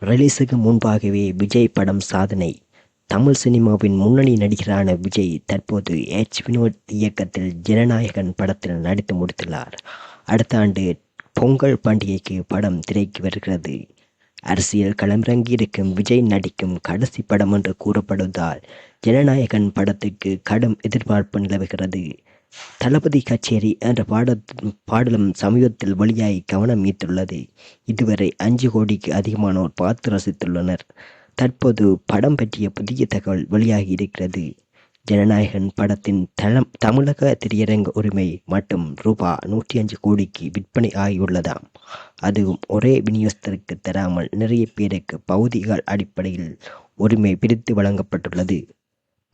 ரிலீஸுக்கு முன்பாகவே விஜய் படம் சாதனை. தமிழ் சினிமாவின் முன்னணி நடிகரான விஜய் தற்போது எச் வினோத் இயக்கத்தில் ஜனநாயகன் படத்தில் நடித்து முடித்துள்ளார். அடுத்த ஆண்டு பொங்கல் பண்டிகைக்கு படம் திரைக்கு வருகிறது. அரசியல் களமிறங்கியிருக்கும் விஜய் நடிக்கும் கடைசி படம் என்று கூறப்படுவதால் ஜனநாயகன் படத்துக்கு கடும் எதிர்பார்ப்பு நிலவுகிறது. தளபதி கச்சேரி என்ற பாட பாடலும் சமீபத்தில் வெளியாகி கவனம் ஈர்த்துள்ளது. இதுவரை அஞ்சு கோடிக்கு அதிகமானோர் பார்த்து ரசித்துள்ளனர். தற்போது படம் பற்றிய புதிய தகவல் வெளியாகி இருக்கிறது. ஜனநாயகன் படத்தின் தளம் தமிழக திரையரங்க உரிமை மட்டும் ரூபா நூற்றி அஞ்சு கோடிக்கு விற்பனை ஆகியுள்ளதாம். அதுவும் ஒரே விநியோகத்திற்கு தராமல் நிறைய பேருக்கு பகுதிகள் அடிப்படையில் உரிமை பிரித்து வழங்கப்பட்டுள்ளது.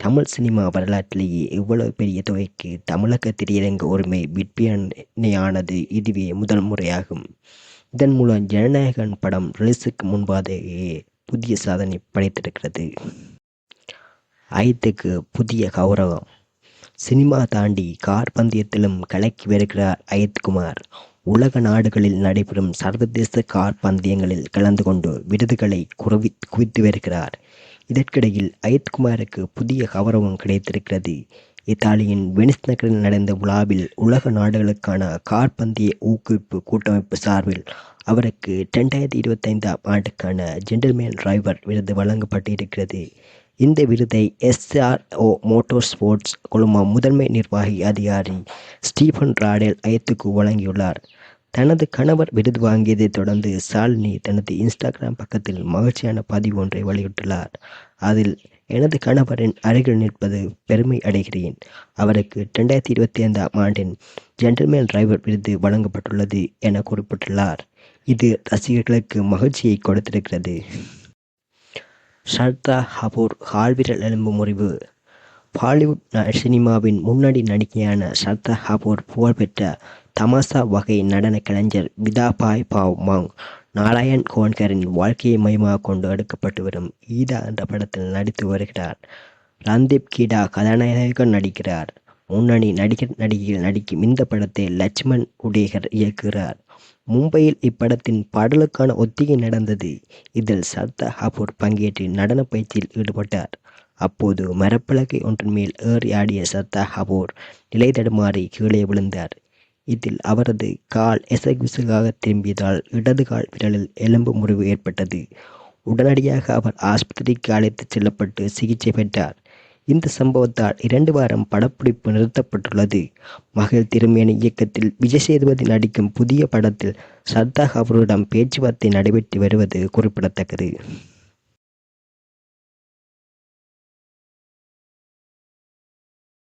தமிழ் சினிமா வரலாற்றிலேயே இவ்வளவு பெரிய தொகைக்கு தமிழக திரையரங்க உரிமை விற்பனையானது இதுவே முதல் முறையாகும். இதன் மூலம் ஜனநாயகன் படம் ரிலீஸுக்கு முன்பாகவே புதிய சாதனை படைத்திருக்கிறது. ஐத்துக்கு புதிய கௌரவம். சினிமா தாண்டி கார் பந்தயத்திலும் கலக்கி வருகிறார் அயத்குமார் உலக நாடுகளில் நடைபெறும் சர்வதேச கார் பந்தயங்களில் கலந்து கொண்டு விருதுகளை குறவி குவித்து வருகிறார். இதற்கிடையில் அயத்குமாருக்கு புதிய கௌரவம் கிடைத்திருக்கிறது. இத்தாலியின் வெனிஸ் நகரில் நடந்த விழாவில் உலக நாடுகளுக்கான கார்பந்திய ஊக்குவிப்பு கூட்டமைப்பு சார்பில் அவருக்கு ரெண்டாயிரத்தி இருபத்தைந்தாம் ஆண்டுக்கான ஜென்டில்மேன் டிரைவர் விருது வழங்கப்பட்டிருக்கிறது. இந்த விருதை எஸ்ஆர்ஓ மோட்டார் ஸ்போர்ட்ஸ் குழுமம் முதன்மை நிர்வாகி அதிகாரி ஸ்டீபன் ராடேல் அயத்துக்கு வழங்கியுள்ளார். தனது கணவர் விருது வாங்கியதை தொடர்ந்து சாலினி தனது இன்ஸ்டாகிராம் பக்கத்தில் மகிழ்ச்சியான பதிவு ஒன்றை வெளியிட்டுள்ளார். அதில் எனது கணவரின் அருகில் நிற்பது பெருமை அடைகிறேன். அவருக்கு ரெண்டாயிரத்தி இருபத்தி ஐந்தாம் ஆண்டின் ஜென்டல்மேன் டிரைவர் விருது வழங்கப்பட்டுள்ளது என குறிப்பிட்டுள்ளார். இது ரசிகர்களுக்கு மகிழ்ச்சியை கொடுத்திருக்கிறது. ஷர்தா ஹபூர் கால்விரல் எலும்பு முறிவு. பாலிவுட் சினிமாவின் முன்னணி நடிகையான சர்தா கபூர் புகழ்பெற்ற தமாசா வகை நடன கலைஞர் விதாபாய் பாவ் மாங் நாராயண் கோன்கரின் வாழ்க்கையை மையமாக கொண்டு எடுக்கப்பட்டு வரும் ஈதா என்ற படத்தில் நடித்து வருகிறார். ரந்தீப் கீடா கதாநாயகன் நடிக்கிறார். முன்னணி நடிகர் நடிகையில் நடிக்கும் இந்த படத்தை லட்சுமண் உடேகர் இயக்குகிறார். மும்பையில் இப்படத்தின் பாடலுக்கான ஒத்திகை நடந்தது. இதில் சர்தா கபூர் பங்கேற்று நடன பயிற்சியில் ஈடுபட்டார். அப்போது மரப்பலகை ஒன்றின் மேல் ஏறி ஆடிய சர்தா கபூர் நிலை தடுமாறி கீழே விழுந்தார். இதில் அவரது கால் எசகுசுகாக திரும்பியதால் இடது கால் விரலில் எலும்பு முறிவு ஏற்பட்டது. உடனடியாக அவர் ஆஸ்பத்திரிக்கு அழைத்துச் செல்லப்பட்டு சிகிச்சை பெற்றார். இந்த சம்பவத்தால் இரண்டு வாரம் படப்பிடிப்பு நிறுத்தப்பட்டுள்ளது. மகள் திருமேனி இயக்கத்தில் விஜய் சேதுபதி நடிக்கும் புதிய படத்தில் சர்தா கபூரிடம் பேச்சுவார்த்தை நடைபெற்று வருவது குறிப்பிடத்தக்கது.